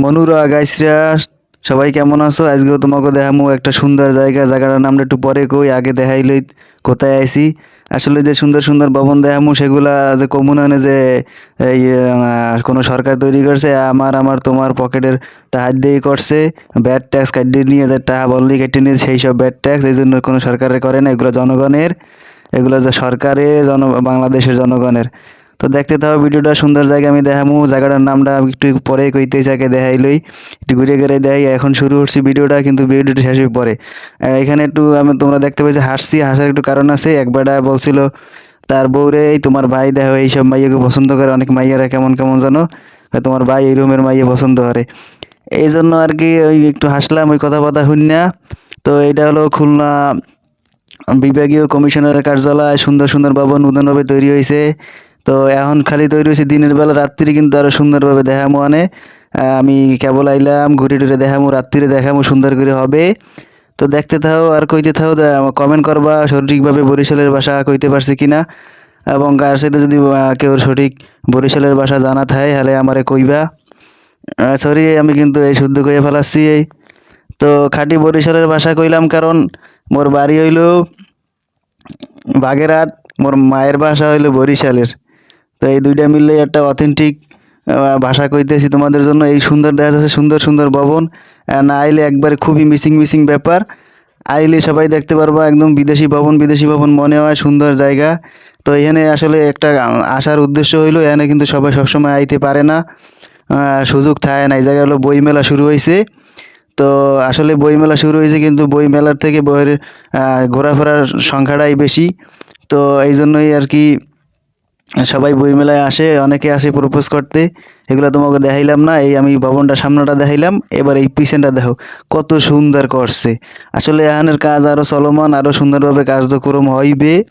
মনুরা, গাইসরা, সবাই কেমন আছো? আজকেও তোমাকে দেখামু একটা সুন্দর জায়গা। জায়গাটার নামটা একটু পরে কই, আগে দেখাইলই কোথায় আইছি। আসলে যে সুন্দর সুন্দর ভবন দেখামু, সেগুলা যে কমুনানে যে এই কোনো সরকার তৈরি করছে, আমার আমার, তোমার পকেটের হাত দিয়ে করছে। ব্যাড ট্যাক্স কাটিয়ে নিয়ে যে টাকা বললি কেটে নিয়ে সেই সব ব্যাড ট্যাক্স, এই জন্য কোনো সরকারের করে না, এগুলো জনগণের। এগুলো যে সরকারের, জন, বাংলাদেশের জনগণের। তো দেখতে থাকো, ভিডিওটা সুন্দর জায়গা আমি দেখামু, জায়গাটার নামটা আমি একটু পরে কইতে যাকে দেখাইলই একটু ঘুরে ঘুরে দেখাই, এখন শুরু করছি ভিডিওটা, কিন্তু ভিডিওটা শেষ হয়ে পরে। এখানে একটু আমি তোমরা দেখতে পাচ্ছি, হাসছি, হাসার একটু কারণ আছে একবারটা বলছিল তার বউরে তোমার ভাই দেখো, এইসব মাইয়াকে পছন্দ করে, অনেক মাইয়ারা কেমন কেমন জানো? তোমার ভাই এই রুমের মাইয়া পছন্দ করে। এই জন্য আর কি ওই একটু হাসলাম, ওই কথা কথা শুননা তো এটা হলো খুলনা বিভাগীয় কমিশনারের কার্যালয়, সুন্দর সুন্দর ভবন নূতনভাবে তৈরি হয়েছে তো এখন খালি তৈরি হয়েছে দিনের বেলা, রাত্রি কিন্তু আরও সুন্দরভাবে দেখামো আনে। আমি কেবল আইলাম, ঘুরে টুরে দেখামো, রাত্রিরে দেখামো, সুন্দর করে হবে। তো দেখতে থাও, আর কইতে থাও কমেন্ট করবা, সঠিকভাবে বরিশালের ভাষা কইতে পারছি কিনা। এবং কার সাথে যদি কেউ সঠিক বরিশালের ভাষা জানা থাকে, তাহলে আমারে কইবা। সরি আমি কিন্তু এই শুদ্ধ কইয়া ফেলাচ্ছি এই। তো খাঁটি বরিশালের ভাষা কইলাম কারণ মোর বাড়ি হইল বাগেরহাট, মোর মায়ের ভাষা হইল বরিশালের। তো এই দুইটা মিললে একটা অথেন্টিক ভাষা কইতেছি তোমাদের জন্য। এই সুন্দর দেখা যাচ্ছে সুন্দর সুন্দর ভবন। না আইলে একবারে খুবই মিসিং মিসিং ব্যাপার। আইলে সবাই দেখতে পারবা, একদম বিদেশি ভবন বিদেশি ভবন মনে হয়, সুন্দর জায়গা। তো এখানে আসলে একটা আসার উদ্দেশ্য হইল, এখানে কিন্তু সবাই সবসময় আইতে পারে না। সুযোগ থাকে না। এই জায়গায় হলো বইমেলা শুরু হয়েছে তো আসলে বইমেলা শুরু হয়েছে কিন্তু বই মেলার থেকে বইয়ের ঘোরাফেরার সংখ্যাটাই বেশি। তো এই জন্যই আর কি সবাই বইমেলায় আসে, অনেকে আসে প্রপোজ করতে। এগুলো তোমাকে দেখাইলাম না, এই আমি ভবনটা সামনেটা দেখাইলাম, এবার এই পিছনটা দেখো, কত সুন্দর করছে। আসলে এখানের কাজ আরও চলমান আরও সুন্দরভাবে কার্যক্রম হইবে।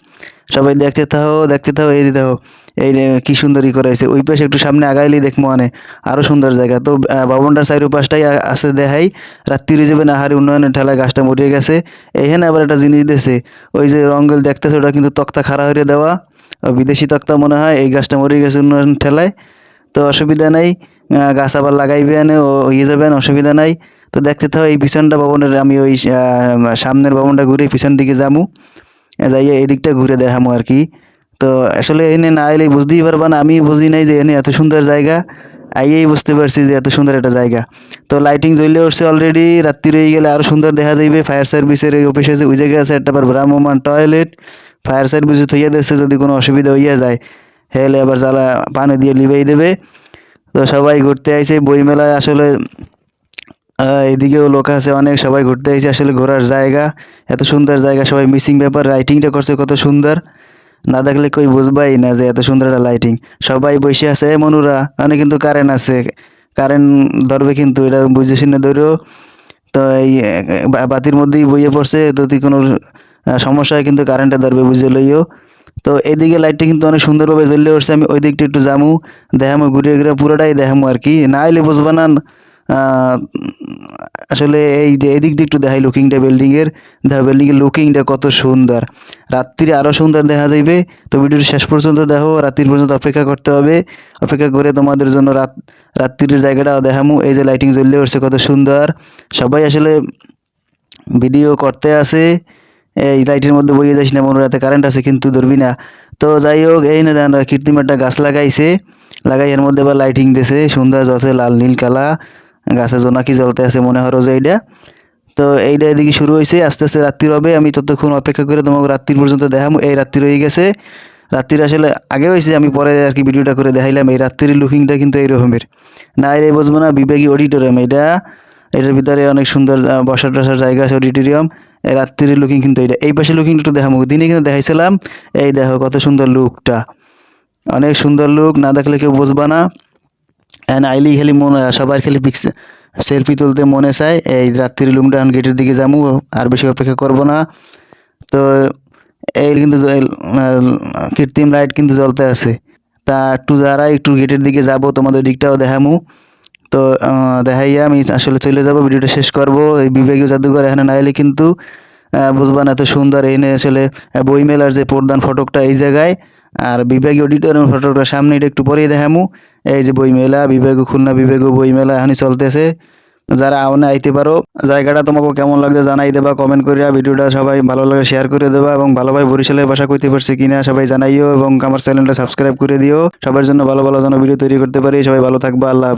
সবাই দেখতে থাকো দেখতে থাকো এই দেখো, এই কি সুন্দরই করেছে ওই পাশে একটু সামনে আগাইলেই দেখব মানে আরও সুন্দর জায়গা। তো ভবনটার চারি পাশটাই আ- আছে দেখাই। রাত্রি যাবে না হারে উন্নয়নের ঠেলায় গাছটা মরিয়ে গেছে। এইখানে আবার একটা জিনিস দিয়েছে ওই যে রঙ্গল দেখতেছে, ওটা কিন্তু তক্তা খাড়া হয়ে দেওয়া। বিদেশি তক্তা মনে হয়, এই গাছটা মরে গেছে ঠেলায়। তো অসুবিধা নাই গাছ আবার লাগাইবেন ও ইয়ে যাবেন অসুবিধা নাই। তো দেখতে থাকো, এই পিছনটা ভবনের আমি ওই সামনের ভবনটা ঘুরে পিছন দিকে যামু যাইয়া এই দিকটা ঘুরে দেখামু আর কি। তো আসলে এনে না এলে বুঝতেই পারবা না আমি বুঝি নাই যে এনে এত সুন্দর জায়গা। আইয়েই বুঝতে পারছি যে এত সুন্দর একটা জায়গা। তো লাইটিং জ্বলে উঠছে অলরেডি রাত্রি রয়ে গেলে আরও সুন্দর দেখা যাইবে। ফায়ার সার্ভিসের এই অফিসে ওই জায়গায় আছে, একটা আবার ভ্রাম্যমান টয়লেট ফায়ার সার্ভিসও থইয়া দিচ্ছে যদি কোনো অসুবিধা হইয়া যায় হেলে আবার জ্বালা পানি দিয়ে লিবাই দেবে। তো সবাই ঘুরতে আইছে বইমেলায় আসলে আহ, এদিকেও লোক আছে অনেক সবাই ঘুরতে আইছে। আসলে ঘোরার জায়গা এত সুন্দর জায়গা সবাই মিসিং ব্যাপার রাইটিংটা করছে কত সুন্দর। না দেখলে কই বুঝবাই না যে এত সুন্দর একটা লাইটিং সবাই বসে আছে "এ মনুরা মানে কিন্তু কারেন্ট আছে। কারেন্ট ধরবে কিন্তু এটা বুঝে শুনে ধরো। তো এই বাতির মধ্যেই বইয়ে পড়ছে যদি কোনো সমস্যা হয়, কিন্তু কারেন্টে ধরবে, বুঝে লইও। তো এদিকে লাইটটা কিন্তু অনেক সুন্দরভাবে জ্বললে উঠছে, আমি ওই দিকটা একটু জামু দেখামো ঘুরে ঘুরে পুরোটাই দেখামু আর কি। না এলে বুঝবা না আসলে এই যে এদিক দিয়ে একটু দেখাই লুকিংটা বিল্ডিংয়ের দেখো বিল্ডিংয়ের লুকিংটা কত সুন্দর। রাত্রিরে আরও সুন্দর দেখা যাইবে। তো ভিডিওটি শেষ পর্যন্ত দেখো, রাত্রির পর্যন্ত অপেক্ষা করতে হবে। অপেক্ষা করে তোমাদের জন্য রাত, রাত্রির জায়গাটাও দেখামু। এই যে লাইটিং জ্বললে উঠছে কত সুন্দর। সবাই আসলে ভিডিও করতে আসে। এই লাইটের মধ্যে বইয়ে যাইস না, মনে রাতে কারেন্ট আছে কিন্তু ধরবি না। তো যাই হোক এই না জানো কৃত্রিম একটা গাছ লাগাইছে। লাগাই এর মধ্যে আবার লাইটিং দিছে সুন্দর জ্বলছে লাল নীল কালা। গাছে জোনাকি জ্বলতে আছে, মনে হলো যে এইটা তো এইটা এদিকে শুরু হয়েছে আস্তে আস্তে রাত্রি হবে। আমি ততক্ষণ অপেক্ষা করে তোমাকে রাত্রির পর্যন্ত দেখাবো এই রাত্রি হয়ে গেছে। রাত্রির আসলে আগে হয়েছে আমি পরে আর কি ভিডিওটা করে দেখাইলাম। এই রাত্রির লুকিংটা কিন্তু এই রকমের না এলে বুঝব না, বিবেকী অডিটোরিয়াম এটা এটার ভিতরে অনেক সুন্দর বসার টসার জায়গা আছে অডিটোরিয়াম রাত্রির লুকিং কিন্তু এটা এই পাশে লুকিং একটু দেখাবো দিনে কিন্তু দেখাইছিলাম, এই দেখো কত সুন্দর লুকটা অনেক সুন্দর লুক না দেখলে কেউ বুঝবা না। এন্ড আইলি খালি মনে, সবার খালি পিক্স সেলফি তুলতে মনে চায়, এই রাত্রির লুমটা এখন গেটের দিকে যাব আর বেশি অপেক্ষা করব না। তো এই কিন্তু কৃত্রিম লাইট কিন্তু জ্বলতে আছে। তা একটু যারা একটু গেটের দিকে যাব, তোমাদের দিকটাও দেখামু। তো দেখাইয়া আমি আসলে চলে যাব ভিডিওটা শেষ করব। এই বিবেকীয় জাদুঘর এখানে না এলে কিন্তু আহ, বুঝবা না এত সুন্দর। এখানে আসলে বইমেলার যে প্রধান ফটকটা এই জায়গায়। আর বিবেক অডিটোরিয়াম ফটোটা সামনে এটা একটু পরেই দেখামু। এই যে বই মেলা বিবেক খুলনা বিবেক বই মেলা এখনই চলতেছে। যারা আওনে আইতে পারো জায়গাটা তোমাকে কেমন লাগছে জানাই দেবা কমেন্ট করিয়া ভিডিওটা সবাই ভালো লাগে শেয়ার করে দেবা এবং ভালোভাবে বরিশালের ভাষা কইতে পারছি কিনা সবাই জানাইও এবং আমার চ্যানেলটা সাবস্ক্রাইব করে দিও। সবার জন্য ভালো ভালো যেন ভিডিও তৈরি করতে পারি। সবাই ভালো থাকবা আল্লাহ।